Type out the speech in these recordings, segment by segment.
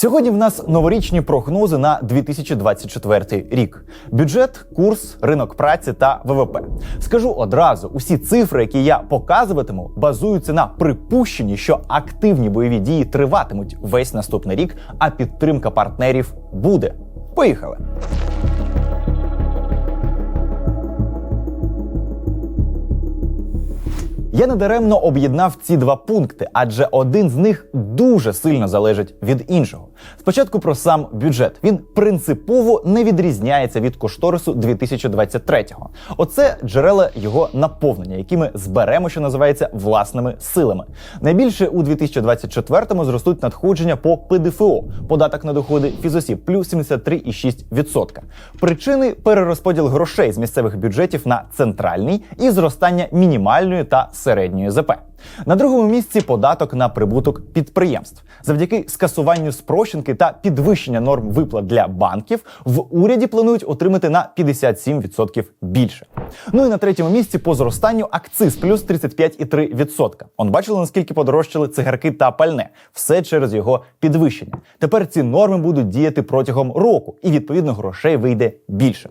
Сьогодні в нас новорічні прогнози на 2024 рік: бюджет, курс, ринок праці та ВВП. Скажу одразу: усі цифри, які я показуватиму, базуються на припущенні, що активні бойові дії триватимуть весь наступний рік, а підтримка партнерів буде. Поїхали! Я недаремно об'єднав ці два пункти, адже один з них дуже сильно залежить від іншого. Спочатку про сам бюджет. Він принципово не відрізняється від кошторису 2023-го. Оце джерела його наповнення, які ми зберемо, що називається власними силами. Найбільше у 2024-му зростуть надходження по ПДФО, податок на доходи фізосіб, плюс 73,6%. Причини перерозподіл грошей з місцевих бюджетів на центральний і зростання мінімальної та середньої ЗП. На другому місці податок на прибуток підприємств. Завдяки скасуванню спрощенки та підвищення норм виплат для банків в уряді планують отримати на 57% більше. Ну і на третьому місці по зростанню акциз плюс 35,3%. Он бачили, наскільки подорожчали цигарки та пальне. Все через його підвищення. Тепер ці норми будуть діяти протягом року, і відповідно грошей вийде більше.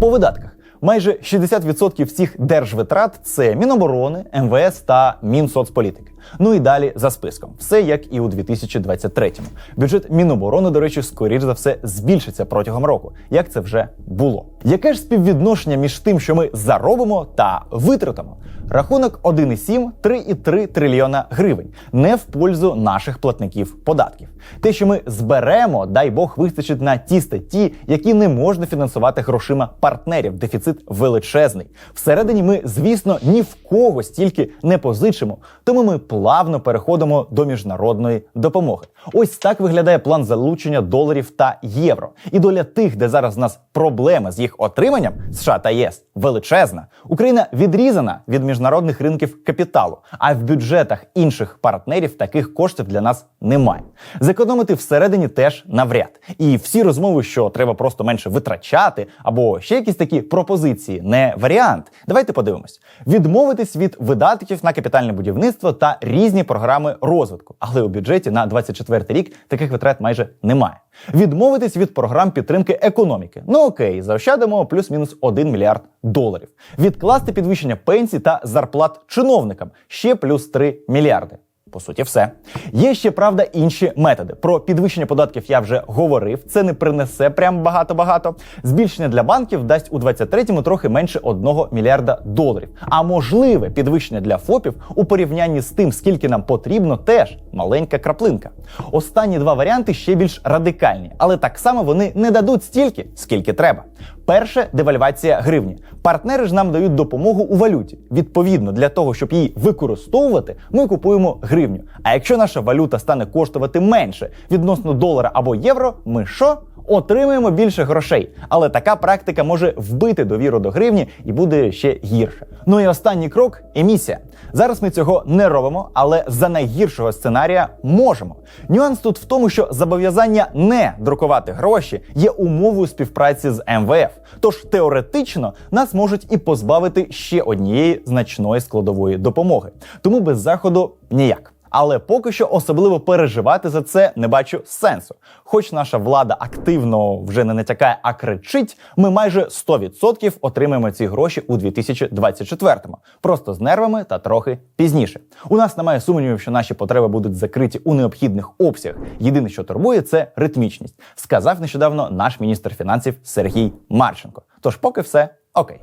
По видатках. Майже 60% всіх держвитрат це Міноборони, МВС та Мінсоцполітики. Ну і далі за списком, все як і у 2023-му. Бюджет Міноборони, до речі, скоріш за все збільшиться протягом року, як це вже було. Яке ж співвідношення між тим, що ми заробимо та витратимо? Рахунок 1,7 3,3 трильйона гривень не в пользу наших платників податків. Те, що ми зберемо, дай Бог, вистачить на ті статті, які не можна фінансувати грошима партнерів. Дефіцит величезний. Всередині ми, звісно, ні в кого стільки не позичимо, тому ми плавно переходимо до міжнародної допомоги. Ось так виглядає план залучення доларів та євро. І доля тих, де зараз в нас проблеми з їх отриманням США та ЄС величезна. Україна відрізана від міжнародних ринків капіталу, а в бюджетах інших партнерів таких коштів для нас немає. Зекономити всередині теж навряд. І всі розмови, що треба просто менше витрачати, або ще якісь такі пропозиції, не варіант. Давайте подивимось: відмовитись від видатків на капітальне будівництво та різні програми розвитку. Але у бюджеті на 24 рік таких витрат майже немає. Відмовитись від програм підтримки економіки. Ну окей, заощадимо плюс-мінус 1 мільярд доларів. Відкласти підвищення пенсій та зарплат чиновникам ще плюс 3 мільярди. По суті, все. Є ще правда інші методи. Про підвищення податків я вже говорив. Це не принесе прям багато-багато. Збільшення для банків дасть у 23-му трохи менше 1 мільярда доларів. А можливе підвищення для ФОПів у порівнянні з тим, скільки нам потрібно, теж маленька краплинка. Останні два варіанти ще більш радикальні, але так само вони не дадуть стільки, скільки треба. Перше девальвація гривні. Партнери ж нам дають допомогу у валюті. Відповідно, для того, щоб її використовувати, ми купуємо гривню. А якщо наша валюта стане коштувати менше відносно долара або євро, ми що? Отримуємо більше грошей, але така практика може вбити довіру до гривні і буде ще гірше. Ну і останній крок емісія. Зараз ми цього не робимо, але за найгіршого сценарія можемо. Нюанс тут в тому, що зобов'язання не друкувати гроші є умовою співпраці з МВФ. Тож теоретично нас можуть і позбавити ще однієї значної складової допомоги. Тому без заходу ніяк. Але поки що особливо переживати за це не бачу сенсу. Хоч наша влада активно вже не натякає, а кричить, ми майже 100% отримаємо ці гроші у 2024-му. Просто з нервами та трохи пізніше. У нас немає сумнівів, що наші потреби будуть закриті у необхідних обсягах. Єдине, що турбує, це ритмічність, сказав нещодавно наш міністр фінансів Сергій Марченко. Тож, поки все окей.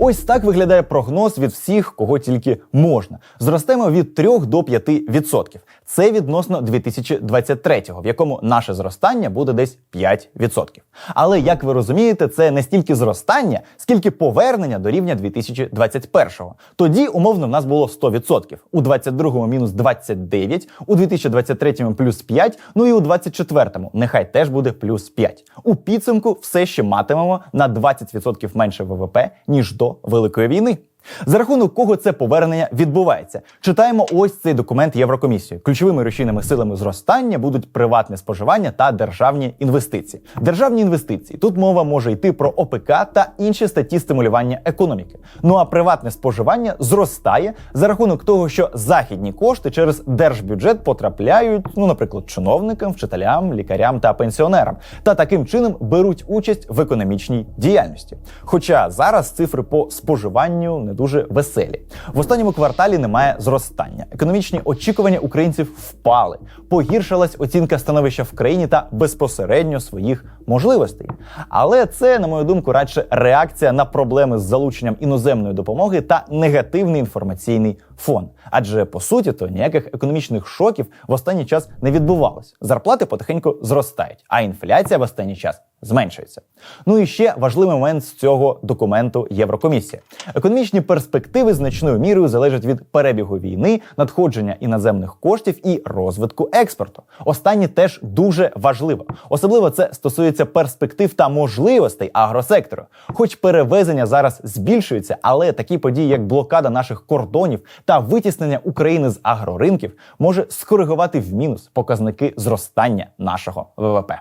Ось так виглядає прогноз від всіх, кого тільки можна. Зростемо від 3 до 5%. Це відносно 2023-го, в якому наше зростання буде десь 5%. Але як ви розумієте, це не стільки зростання, скільки повернення до рівня 2021-го. Тоді умовно в нас було 100%. У 22-му мінус 29, у 2023-му плюс 5, ну і у 24-му нехай теж буде плюс 5. У підсумку все ще матимемо на 20% менше ВВП, ніж до Великої війни. За рахунок кого це повернення відбувається? Читаємо ось цей документ Єврокомісії. Ключовими рушійними силами зростання будуть приватне споживання та державні інвестиції. Державні інвестиції тут мова може йти про ОПК та інші статті стимулювання економіки. Ну а приватне споживання зростає за рахунок того, що західні кошти через держбюджет потрапляють, ну, наприклад, чиновникам, вчителям, лікарям та пенсіонерам, та таким чином беруть участь в економічній діяльності. Хоча зараз цифри по споживанню не дуже веселі. В останньому кварталі немає зростання. Економічні очікування українців впали. Погіршилась оцінка становища в країні та безпосередньо своїх можливостей. Але це, на мою думку, радше реакція на проблеми з залученням іноземної допомоги та негативний інформаційний фон. Адже по суті, то ніяких економічних шоків в останній час не відбувалось. Зарплати потихеньку зростають, а інфляція в останній час зменшується. Ну і ще важливий момент з цього документу Єврокомісії. Економічні перспективи значною мірою залежать від перебігу війни, надходження іноземних коштів і розвитку експорту. Останнє теж дуже важливо. Особливо це стосується перспектив та можливостей агросектору. Хоч перевезення зараз збільшуються, але такі події, як блокада наших кордонів та витіснення України з агроринків, може скоригувати в мінус показники зростання нашого ВВП.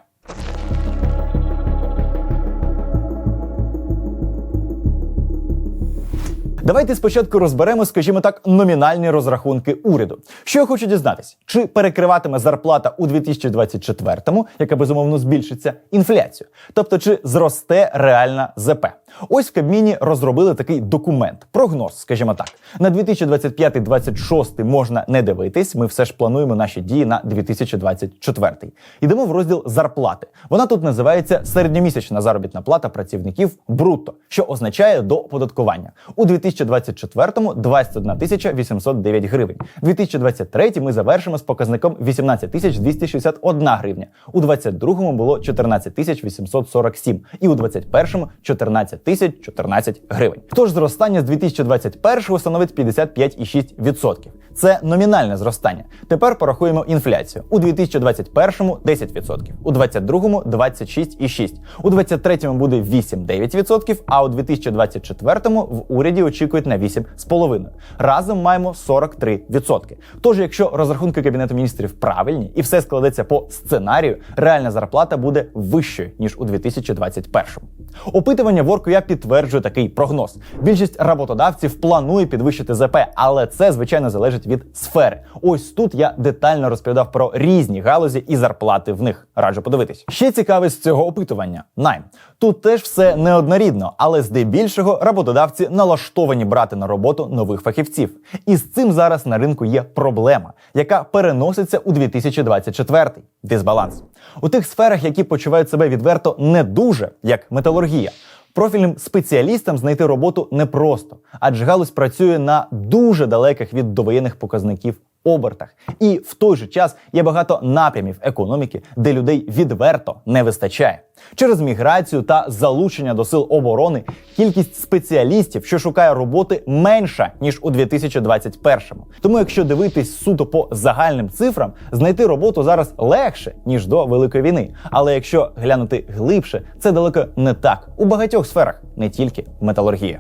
Давайте спочатку розберемо, скажімо так, номінальні розрахунки уряду. Що я хочу дізнатися, чи перекриватиме зарплата у 2024-му, яка безумовно збільшиться, інфляцію, тобто чи зросте реальна ЗП. Ось в Кабміні розробили такий документ, прогноз, скажімо так, на 2025-2026 можна не дивитись. Ми все ж плануємо наші дії на 2024. Йдемо в розділ зарплати. Вона тут називається середньомісячна заробітна плата працівників брутто, що означає до оподаткування. У 2024-му 21 тисяча 809 гривень. 2023 ми завершимо з показником 18 тисяч 261 гривня. У 22-му було 14 тисяч 847 і у 21-му 14 тисяч 14 гривень. Тож зростання з 2021-го становить 55,6%. Це номінальне зростання. Тепер порахуємо інфляцію. У 2021-му 10%, у 2022-му 26,6%, у 2023-му буде 8-9%, а у 2024-му в уряді очікують на 8,5%. Разом маємо 43%. Тож, якщо розрахунки Кабінету міністрів правильні і все складеться по сценарію, реальна зарплата буде вищою, ніж у 2021-му. Опитування Воркуя підтверджує такий прогноз. Більшість роботодавців планує підвищити ЗП, але це звичайно залежить від сфери. Ось тут я детально розповідав про різні галузі і зарплати в них. Раджу подивитись. Ще цікаве з цього опитування. Найм тут теж все неоднорідно, але здебільшого роботодавці налаштовані брати на роботу нових фахівців. І з цим зараз на ринку є проблема, яка переноситься у 2024 дисбаланс. У тих сферах, які почувають себе відверто не дуже, як металургія. Профільним спеціалістам знайти роботу непросто, адже галузь працює на дуже далеких від довоєнних показників обертах. І в той же час є багато напрямів економіки, де людей відверто не вистачає. Через міграцію та залучення до сил оборони кількість спеціалістів, що шукає роботи, менша ніж у 2021-му. Тому, якщо дивитись суто по загальним цифрам, знайти роботу зараз легше ніж до великої війни. Але якщо глянути глибше, це далеко не так у багатьох сферах, не тільки металургія.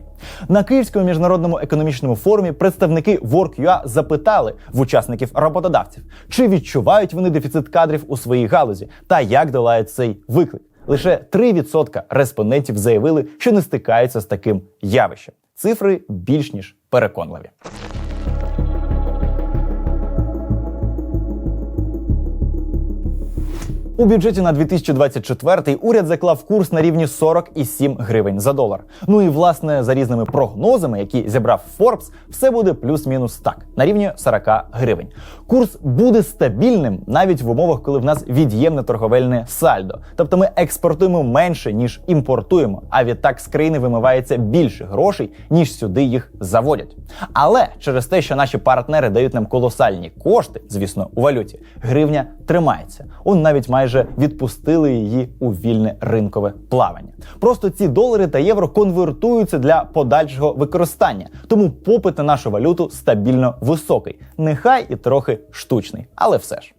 На Київському міжнародному економічному форумі представники WorkUA запитали в учасників роботодавців, чи відчувають вони дефіцит кадрів у своїй галузі та як долають цей виклик. Лише 3% респондентів заявили, що не стикаються з таким явищем. Цифри більш ніж переконливі. У бюджеті на 2024 уряд заклав курс на рівні 47 гривень за долар. Ну і власне за різними прогнозами, які зібрав Forbes, все буде плюс-мінус так на рівні 40 гривень. Курс буде стабільним навіть в умовах, коли в нас від'ємне торговельне сальдо. Тобто ми експортуємо менше ніж імпортуємо. А відтак з країни вимивається більше грошей, ніж сюди їх заводять. Але через те, що наші партнери дають нам колосальні кошти, звісно, у валюті, гривня тримається. Он навіть майже відпустили її у вільне ринкове плавання. Просто ці долари та євро конвертуються для подальшого використання, тому попит на нашу валюту стабільно високий, нехай і трохи штучний, але все ж.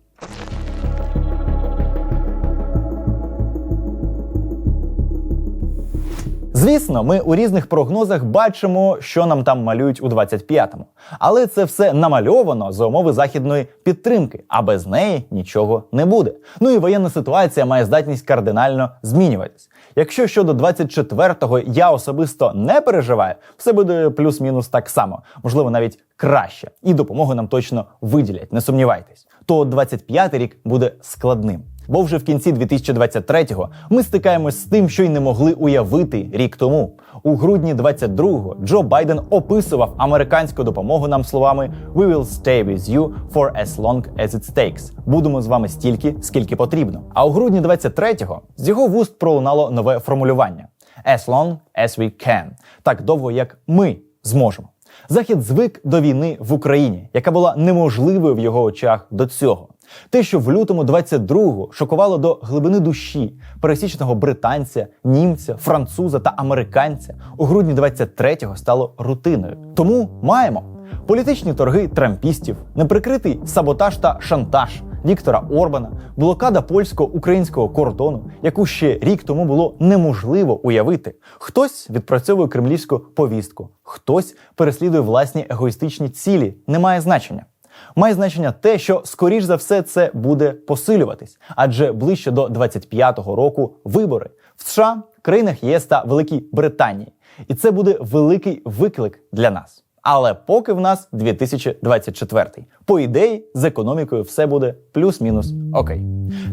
Звісно, ми у різних прогнозах бачимо, що нам там малюють у 25-му. Але це все намальовано за умови західної підтримки, а без неї нічого не буде. Ну і воєнна ситуація має здатність кардинально змінюватись. Якщо щодо 24-го я особисто не переживаю, все буде плюс-мінус так само, можливо, навіть краще, і допомогу нам точно виділять, не сумнівайтесь. То 25-й рік буде складним. Бо вже в кінці 2023-го ми стикаємось з тим, що й не могли уявити рік тому. У грудні 22-го Джо Байден описував американську допомогу нам словами «We will stay with you for as long as it takes». Будемо з вами стільки, скільки потрібно. А у грудні 23-го з його вуст пролунало нове формулювання «As long as we can» – так довго, як ми зможемо. Захід звик до війни в Україні, яка була неможливою в його очах до цього. Те, що в лютому 22-го шокувало до глибини душі пересічного британця, німця, француза та американця, у грудні 23-го стало рутиною. Тому маємо політичні торги трампістів, неприкритий саботаж та шантаж Віктора Орбана, блокада польсько-українського кордону, яку ще рік тому було неможливо уявити. Хтось відпрацьовує кремлівську повістку, хтось переслідує власні егоїстичні цілі. Немає значення. Має значення те, що скоріш за все це буде посилюватись, адже ближче до 25-го року вибори в США, країнах ЄС та Великій Британії. І це буде великий виклик для нас. Але поки в нас 2024. По ідеї, з економікою все буде плюс-мінус окей.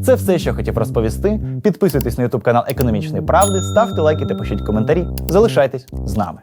Це все, що хотів розповісти. Підписуйтесь на YouTube канал Економічної правди, ставте лайки та пишіть коментарі. Залишайтесь з нами.